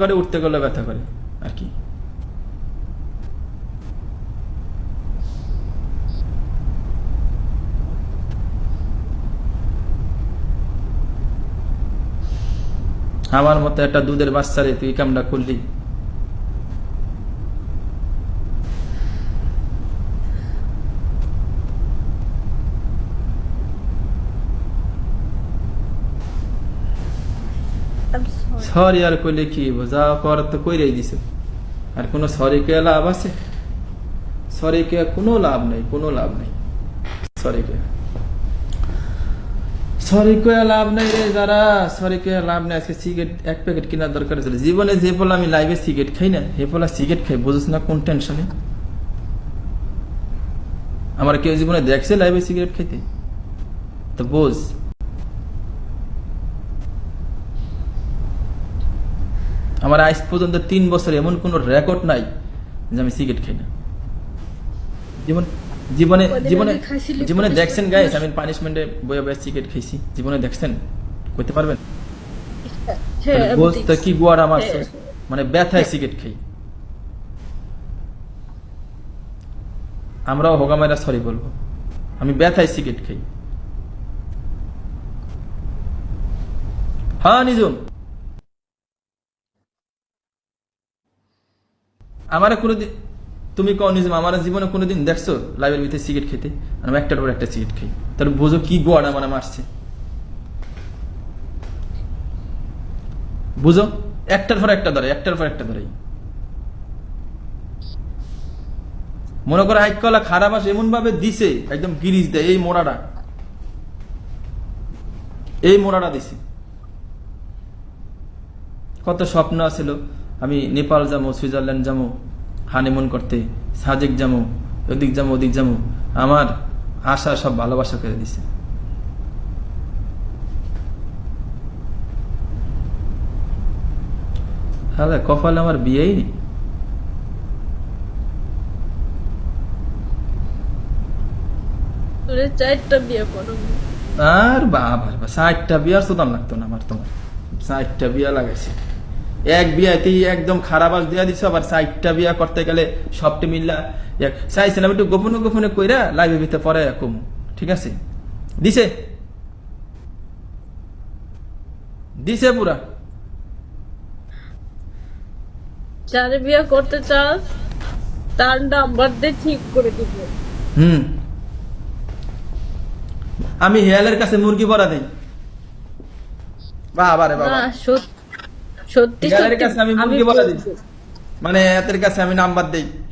করে, উঠতে গেলে ব্যথা করে, আর কি। আমার মতো একটা দুধের বাচ্চারে তুই কামটা করলি সরি আর কইলে কি? যা করার তো কইরাই দিছে। আর কোনো সরি কে লাভ আছে? সরি কে কোনো লাভ নাই, কোনো লাভ নাই। সরি কে লাভ লাভ এক দরকার জীবনে যে আমি লাইভে সিগারেট খাই না হে বলা সিগারেট খাই বুঝিস না কোন টেনশনে আমার কেউ জীবনে দেখছে লাইভে সিগারেট খাইতে? তো বোঝ। আমার আজ পর্যন্ত তিন বছর এমন কোনো রেকর্ড নাই যে আমি সিগারেট খাই না। জীবন জীবনে জীবনে জীবনে দেখছেন। গাইস আমি পানিশমেন্টে বয়ে বয়ে সিগারেট খাইছি। জীবনে দেখছেন? করতে পারবেন? হ্যাঁ, বলতে কি গুয়ার আমার হ্যাঁ। মানে ব্যথায় সিগারেট খাই। আমরাও হোগামাইরা সরি বলব। আমি ব্যথায় সিগারেট খাই। হ্যাঁ নিজম আমার কোনোদিন, তুমি কও নিজম আমার জীবনে কোনোদিন দেখছ লাইভের ভিতরে সিগারেট খেতে? আমি একটার পর একটা সিগারেট খাই। তাহলে বোঝো কি গোয়াটা আমার মারছে বুঝো? একটার পর একটা ধরে, একটার পর একটা ধরে মনে করো এক কলা খারাপ আসে এমন ভাবে দিছে, একদম গিরিজ দেয়, এই মোড়াটা। এই মোড়াটা দিছে। কত স্বপ্ন আছিল। আমি নেপাল যাব সুইজারল্যান্ড যাব হানিমুন করতে সাজেক যাব ওদিক যাব ওদিক যাব। আমার আশা সব ভালোবাসা করে দিছে। হ্যাঁ কপালে আমার বিয়েই নেই। চারটা আর বাবার বা ষাটটা বিয়ার সুদান লাগতো না আমার তোমার। ষাটটা বিয়া লাগাইছে। এক বিয়াতেই একদম খারাপ আস দিয়া দিছো আবার ষাটটা বিয়া করতে গেলে সবটি মিল্লা এক চাইছিলাম একটু গোপনে গোপনে কইরা লাইভে ভিতরে পরে কম ঠিক আছে? দিছে? দিছে পুরা। যারে বিয়ে করতে চাস তার নাম্বার দিয়ে ঠিক করে দিব। হুম। আমি হেয়ালের কাছে মুরগি ভরা দেই। বাবা। রে বাবা সত্যি সত্যি কাছে আমি। মানে এদের কাছে আমি নাম্বার দেই।